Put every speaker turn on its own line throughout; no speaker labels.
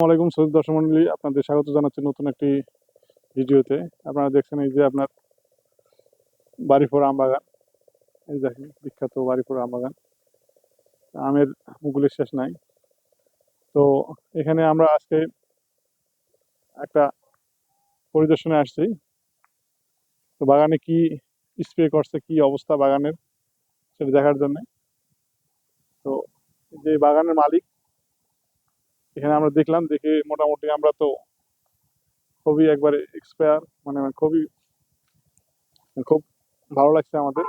আসসালামাইকুম সৈয়দ দর্শক মন্ডলী। আপনাদের স্বাগত জানাচ্ছি নতুন একটি ভিডিওতে। আপনারা দেখছেন এই যে আপনার বাড়িপুর আম বাগান। এই দেখেন, বিখ্যাত বাড়িপুর আম বাগান। আমের মুকুলের শেষ নাই। তো এখানে আমরা আজকে একটা পরিদর্শনে আসছি। তো বাগানে কি স্প্রে করছে, কি অবস্থা বাগানের, সেটা দেখার জন্য। তো যে বাগানের মালিক এখানে আমরা দেখলাম দেখে মোটামুটি আমরা তো খুবই একবারে এক্সপায়ার মানে খুবই খুব ভালো লাগছে আমাদের।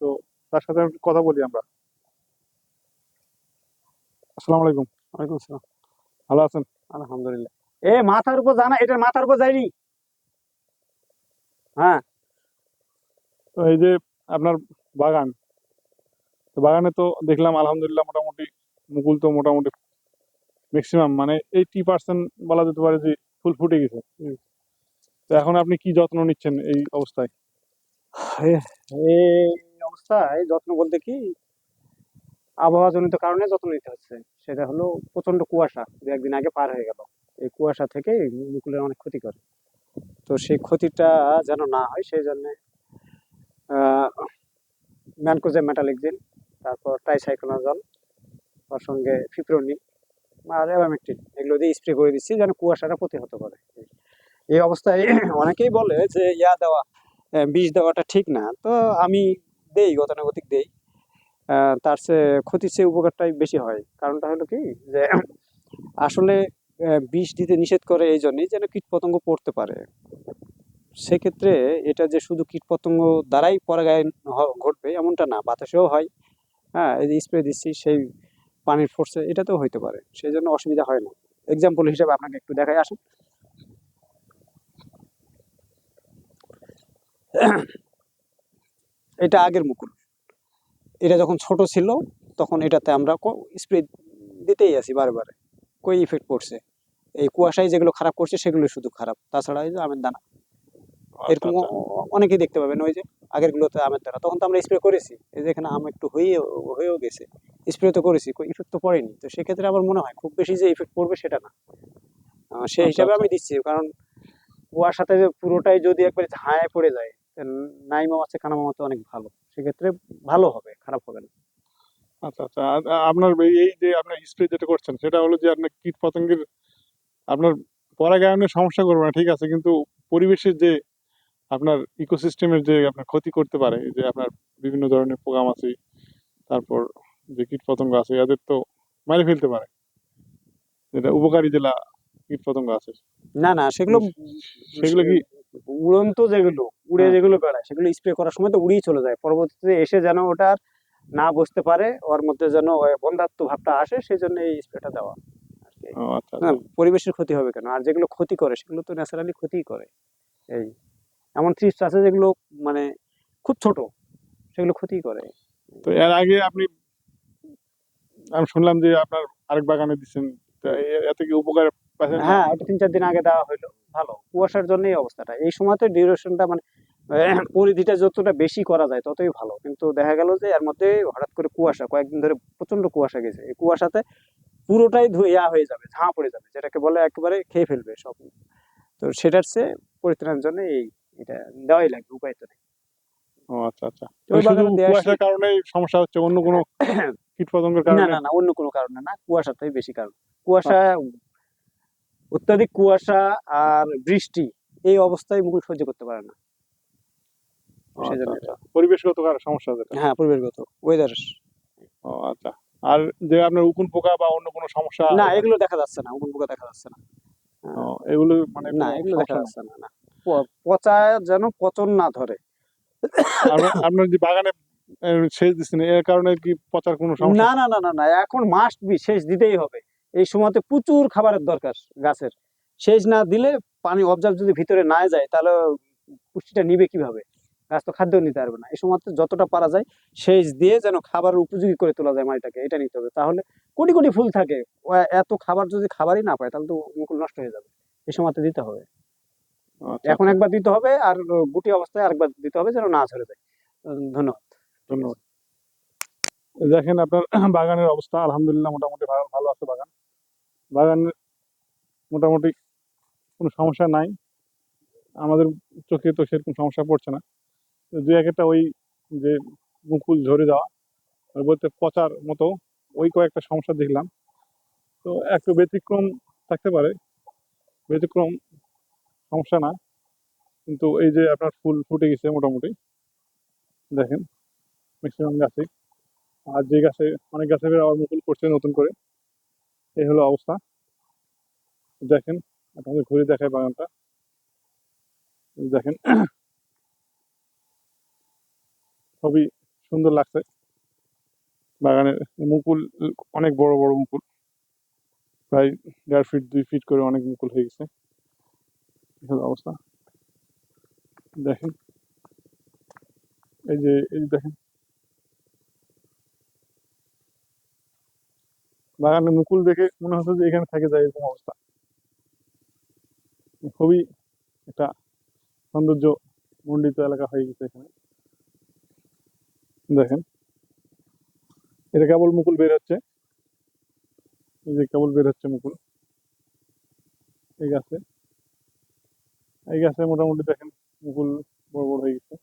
তো তার সাথে কথা বলি আমরা। আসসালামু আলাইকুম।
ওয়ালাইকুম আসসালাম।
ভালো আছেন?
আলহামদুলিল্লাহ। এ মাথার উপর জানা এটার মাথার উপর যায়নি? হ্যাঁ।
তো এই যে আপনার বাগান তো বাগানে তো দেখলাম আলহামদুলিল্লাহ মোটামুটি মুকুল তো মোটামুটি ম্যাক্সিমাম মানে এইটি পার্সেন্ট বলা যেতে পারে যে ফুল ফুটে গেছে। তো এখন আপনি কি যত্ন নিচ্ছেন এই অবস্থায়?
এই অবস্থায় যত্ন বলতে কি আবহাওয়া জনিত কারণে যত্ন নিতে হচ্ছে। সেটা হলো প্রচণ্ড কুয়াশা, দু একদিন আগে পার হয়ে গেল। এই কুয়াশা থেকে মুকুলের অনেক ক্ষতি করে। তো সেই ক্ষতিটা যেন না হয়, সেই জন্য ম্যানকোজে মেটালিকজিন তারপর ট্রাইসাইক্লোনাজল তার সঙ্গে ফিপ্রোনিক আর অ্যাবামেকটিন এগুলো দিয়ে স্প্রে করে দিচ্ছি যেন কুয়াশাটা প্রতিহত করে। এই অবস্থায় অনেকেই বলে যে, ইয়া দেওয়া বিষ দেওয়াটা ঠিক না। তো আমি দেই, গতানুগতিক দেই। তার চেয়ে ক্ষতির চেয়ে উপকারটাই বেশি হয়। কারণটা হলো কি? যে, আসলে বিষ দিতে নিষেধ করে এই জন্যই যেন কীটপতঙ্গ পড়তে পারে। সেক্ষেত্রে এটা যে শুধু কীটপতঙ্গ দ্বারাই পরাগায়ন ঘটবে এমনটা না, বাতাসেও হয়। হ্যাঁ স্প্রে দিচ্ছি, সেই পানির ফোর্সে এটাতেও হইতে পারে। সেই জন্য অসুবিধা হয় না। এক্সাম্পল হিসেবে আপনাকে একটু দেখাই আসুন। এটা আগের মুকুল এটা যখন ছোট ছিল তখন এটাতে আমরা স্প্রে দিতেই আছি বারে বারে কই ইফেক্ট পড়ছে। এই কুয়াশায় যেগুলো খারাপ করছে সেগুলো শুধু খারাপ। তাছাড়া এই যে আমের দানা এরকম
আচ্ছা,
অ- অ- অনেকেই দেখতে পাবেন ওই যে আগের গুলোতে আমের দানা তখন তো আমরা স্প্রে করেছি। এই যে এখানে আম একটু হয়ে হয়েও গেছে। স্প্রে তো করেছি ইফেক্ট তো পড়েনি। তো সেক্ষেত্রে আমার মনে হয় খুব বেশি যে ইফেক্ট পড়বে সেটা না। সেই
আচ্ছা,
হিসাবে
আচ্ছা।
আমি দিচ্ছি। কারণ কুয়াশাতে যে পুরোটাই যদি একবারে ঝাঁয়ে পড়ে যায় নাই মামা আছে কানামা তো অনেক ভালো। সেক্ষেত্রে ভালো হবে খারাপ হবে না।
আচ্ছা আচ্ছা। আপনার এই এই যে আপনার স্প্রে যেটা করছেন সেটা হলো যে আপনার কীট পতঙ্গের আপনার পরাগায়নের সমস্যা করবে না ঠিক আছে। কিন্তু পরিবেশের যে আপনার ইকোসিস্টেমের যে আপনার ক্ষতি করতে পারে যে আপনার বিভিন্ন ধরনের পোকামাছি তারপর যে কীট পতঙ্গ আছে এদের তো মেরে ফেলতে পারে। যেটা উপকারী জেলা কীট পতঙ্গ আছে।
না না সেগুলো
সেগুলো কি
উড়ন্ত যেগুলো উড়ে
হ্যাঁ।
যেগুলো বেড়ায় সেগুলো স্প্রে করার সময় তো উড়েই চলে যায়। পরবর্তীতে এসে যেন ওটা আর না বসতে পারে ওর মধ্যে যেন বন্ধাত্ম ভাবটা আসে সেই জন্য এই স্প্রেটা দেওয়া।
আচ্ছা আচ্ছা।
পরিবেশের ক্ষতি হবে কেন? আর যেগুলো ক্ষতি করে সেগুলো তো ন্যাচারালি ক্ষতিই করে। এই এমন থ্রিপস আছে যেগুলো মানে খুব ছোট সেগুলো ক্ষতি করে।
তো এর আগে আপনি আমি শুনলাম যে আপনার আরেক বাগানে দিচ্ছেন এতে কি উপকার
হ্যাঁ এটা তিন চার দিন আগে দেওয়া হলো ভালো। কুয়াশার জন্য এই অবস্থাটা। এই সময় তো ডিউরেশনটা মানে পরিধিটা যতটা বেশি করা যায় ততই ভালো। কিন্তু দেখা গেল যে এর মধ্যে হঠাৎ করে কুয়াশা কয়েকদিন ধরে প্রচণ্ড কুয়াশা গেছে। এই কুয়াশাতে পুরোটাই ধুইয়া হয়ে যাবে ঝাঁ পড়ে যাবে যেটাকে বলে একেবারে খেয়ে ফেলবে সব। তো সেটার চেয়ে পরিত্রাণের জন্য এই এটা দেওয়াই লাগবে উপায় তো নেই।
ও আচ্ছা আচ্ছা। শুধু কুয়াশার কারণেই সমস্যা হচ্ছে অন্য কোনো কীট পতঙ্গের কারণে?
না না অন্য কোনো কারণে না কুয়াশাটাই বেশি কারণ। কুয়াশা অত্যাধিক কুয়াশা আর বৃষ্টি এই অবস্থায় মুকুল সহ্য করতে পারে না।
আচ্ছা, আচ্ছা। পরিবেশগত সমস্যা যেটা
হ্যাঁ পরিবেশগত ওয়েদার
ও আচ্ছা। আর যে আপনার উকুন পোকা বা অন্য কোনো সমস্যা
না এগুলো দেখা যাচ্ছে না উকুন পোকা দেখা যাচ্ছে না।
এগুলো মানে
না এগুলো দেখা যাচ্ছে না না। পচা যেন পচন না ধরে।
আপনার- আপনার যে বাগানে সেচ দিচ্ছেন? এর কারণে কি পচার কোনো সমস্যা?
না না না না না এখন মাস্ট বি সেচ দিতেই হবে। এই সময়তে প্রচুর খাবারের দরকার গাছের। সেচ না দিলে পানি অবজার্ভ যদি ভিতরে না যায় তাহলে পুষ্টিটা নিবে কীভাবে? গাছ তো খাদ্য নিতে পারবে না। এই সময়তে যতটা পারা যায় সেচ দিয়ে যেন খাবার উপযোগী করে তোলা যায় মাটিটাকে এটা নিতে হবে। তাহলে কোটি কোটি ফুল থাকে। এত খাবার যদি খাবারই না পায় তাহলে তো মুকুল নষ্ট হয়ে যাবে। এই সময়তে দিতে হবে। এখন একবার দিতে হবে আর গুটি অবস্থায় আরেকবার দিতে হবে যেন না ঝরে যায়। ধন্যবাদ।
ধন্যবাদ। দেখেন আপনার বাগানের অবস্থা আলহামদুলিল্লাহ মোটামুটি ভালো ভালো আছে বাগান। বাগানের মোটামুটি কোনো সমস্যা নাই। আমাদের চোখে তো সেরকম সমস্যা পড়ছে না। দু এক একটা ওই যে মুকুল ঝরে যাওয়া বলতে পচার মতো ওই কয়েকটা সমস্যা দেখলাম। তো একটু ব্যতিক্রম থাকতে পারে। ব্যতিক্রম সমস্যা না। কিন্তু এই যে আপনার ফুল ফুটে গেছে মোটামুটি, দেখেন ম্যাক্সিমাম গাছে। আর যে গাছে, অনেক গাছে আবার মুকুল করছে নতুন করে, এই হলো অবস্থা। দেখেন, আপনাদের ঘুরে দেখায় বাগানটা। দেখেন, খুবই সুন্দর লাগছে। বাগানের মুকুল, অনেক বড় বড় মুকুল। প্রায় দেড় ফিট দুই ফিট করে অনেক মুকুল হয়ে গেছে। হলো অবস্থা। দেখেন। এই যে, এই দেখেন। বাগানে মুকুল দেখে মনে হচ্ছে যে এখানে থেকে যায় এরকম অবস্থা। খুবই একটা সৌন্দর্য মণ্ডিত এলাকা হয়ে গেছে এখানে। দেখেন। এটা কেবল মুকুল বের হচ্ছে। এই যে কেবল বের হচ্ছে মুকুল। এই গাছে। এই গাছে মোটামুটি দেখেন মুকুল বড় বড় হয়ে গেছে।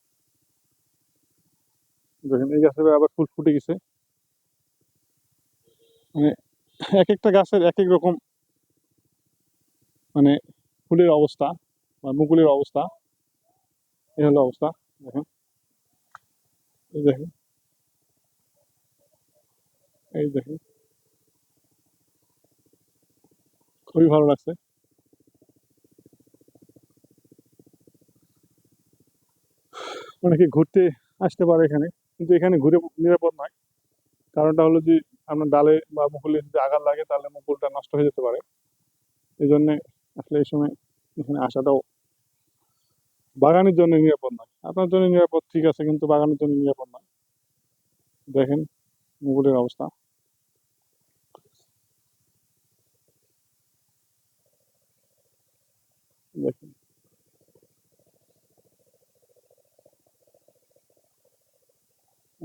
দেখেন, এই গাছে আবার ফুল ফুটে গেছে। মানে এক একটা গাছের এক এক রকম মানে ফুলের অবস্থা বা মুকুলের অবস্থা। এই হলো অবস্থা, দেখেন। এই দেখেন। এই দেখেন। খুবই ভালো লাগছে। অনেকে ঘুরতে আসতে পারে এখানে, কিন্তু এখানে ঘুরে নিরাপদ নয়। কারণটা হলো যে, আপনার ডালে বা মুকুলে যদি আঘাত লাগে, তাহলে মুকুলটা নষ্ট হয়ে যেতে পারে। এই জন্যে আসলে এই সময় এখানে আসাটাও বাগানের জন্য নিরাপদ নয়। আপনার জন্য নিরাপদ ঠিক আছে, কিন্তু বাগানের জন্য নিরাপদ নয়। দেখেন মুকুলের অবস্থা দেখেন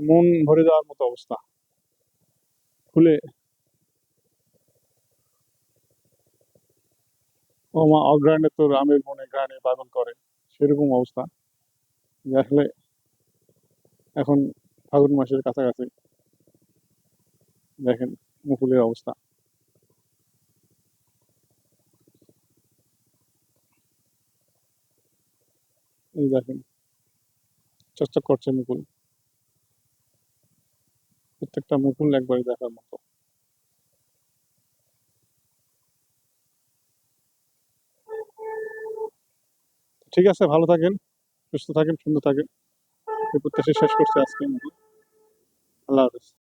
মন ভরে যাওয়ার মতো অবস্থা। খুলে। ও মা, অগ্রাণে তো রামের মনে গ্রাণে পাগল করে। সেরকম অবস্থা। যে আসলে এখন ফাগুন মাসের কাছাকাছি। দেখেন মুকুলের অবস্থা। এই দেখেন, চকচক করছে মুকুল। প্রত্যেকটা মুকুল একবারে দেখার মতো। ঠিক আছে, ভালো থাকেন, সুস্থ থাকেন, সুন্দর থাকেন। এই প্রত্যাশা শেষ করছি আজকে আল্লাহ হাফেজ।